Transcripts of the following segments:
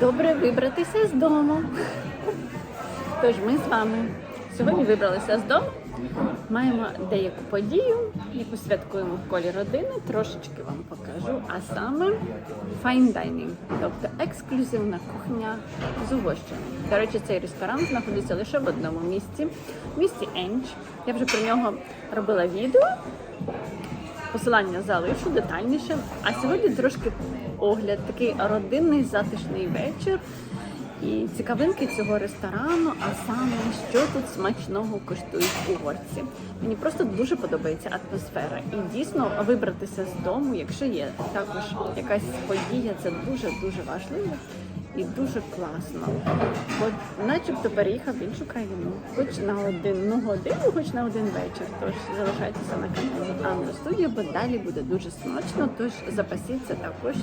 Добре вибратися з дому. Тож ми з вами сьогодні вибралися з дому. Маємо деяку подію, яку святкуємо в колі родини. Трошечки вам покажу. А саме fine dining, тобто ексклюзивна кухня з Угорщини. До речі, цей ресторан знаходиться лише в одному місці, в місті Енч. Я вже про нього робила відео. Посилання залишу детальніше. А сьогодні трошки огляд, такий родинний затишний вечір. І цікавинки цього ресторану, а саме що тут смачного коштують угорці. Мені просто дуже подобається атмосфера. І дійсно вибратися з дому, якщо є також якась подія, це дуже дуже важливо і дуже класно. От начебто переїхав в іншу країну, хоч на одну годину, хоч на один вечір. Тож залишайтеся на каналі Анна Студіо, бо далі буде дуже смачно. Тож запасіться також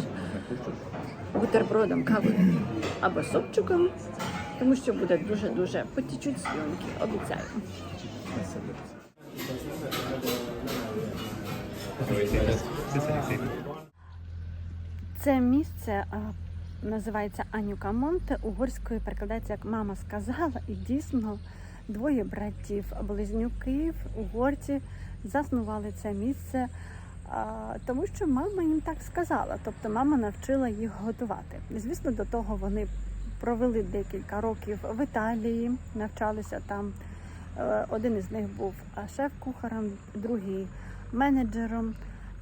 бутербродом, кавою або супчиком, тому що буде дуже дуже потічуть слюнки. Обіцяю. Це місце називається Анюка Монте. Угорською перекладається як мама сказала, і дійсно двоє братів близнюків, угорці заснували це місце, тому що мама їм так сказала. Тобто мама навчила їх готувати. Звісно, до того вони провели декілька років в Італії, навчалися там. Е, Один із них був шеф-кухарем, другий менеджером.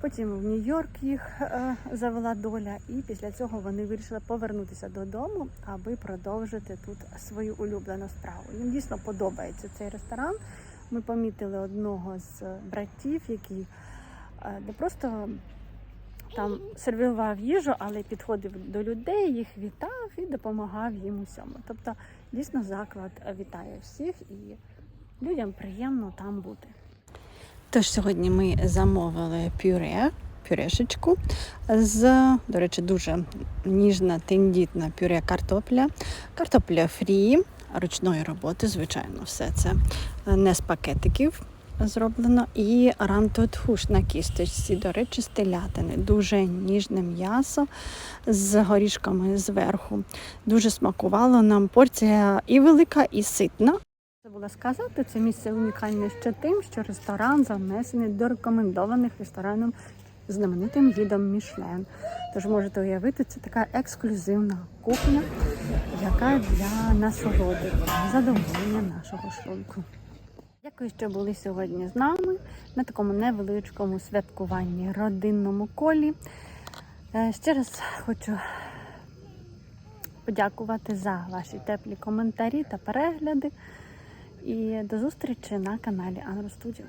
Потім в Нью-Йорк їх е, завела доля, і після цього вони вирішили повернутися додому, аби продовжити тут свою улюблену справу. Їм дійсно подобається цей ресторан. Ми помітили одного з братів, який не просто там сервірував їжу, але підходив до людей, їх вітав і допомагав їм усьому. Тобто, дійсно, заклад вітає всіх і людям приємно там бути. Тож сьогодні ми замовили пюре, пюрешечку з, до речі, дуже ніжна, тендітна пюре картопля, картопля фрі, ручної роботи, звичайно, все це не з пакетиків зроблено. І рантотхуш на кісточці, до речі, з телятини. Дуже ніжне м'ясо з горішками зверху. Дуже смакувало нам порція і велика, і ситна. Забула сказати, це місце унікальне ще тим, що ресторан занесений до рекомендованих рестораном знаменитим гідом Мішлен. Тож можете уявити, це така ексклюзивна кухня, яка для насолоди, для задоволення нашого шлунку. Дякую, що були сьогодні з нами на такому невеличкому святкуванні родинному колі. Е, Ще раз хочу подякувати за ваші теплі коментарі та перегляди. І до зустрічі на каналі Студіо.